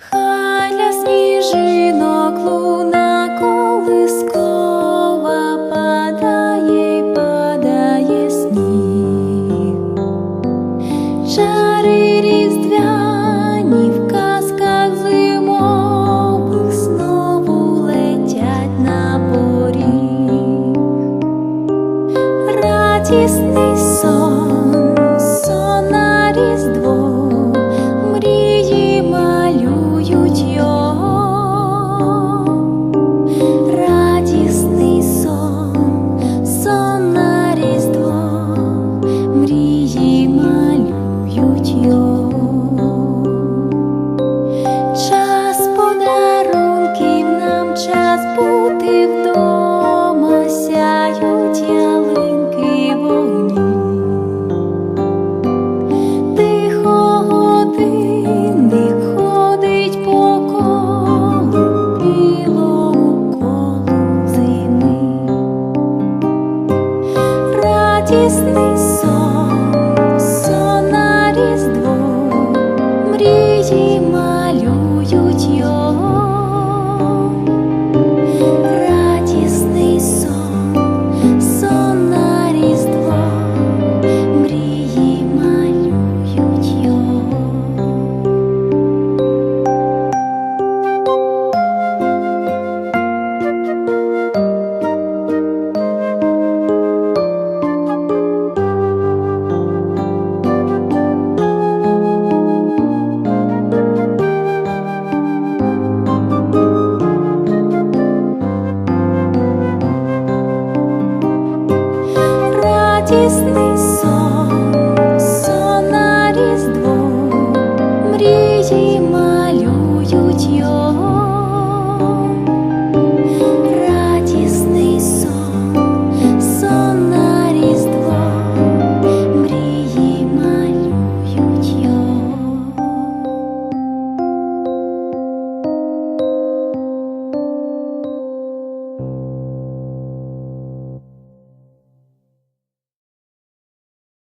Халя сніжинок луна колискова падає, й падає сніг. Чари різдвяні в казках зимових знову летять на поріг. Радісний сон, these kiss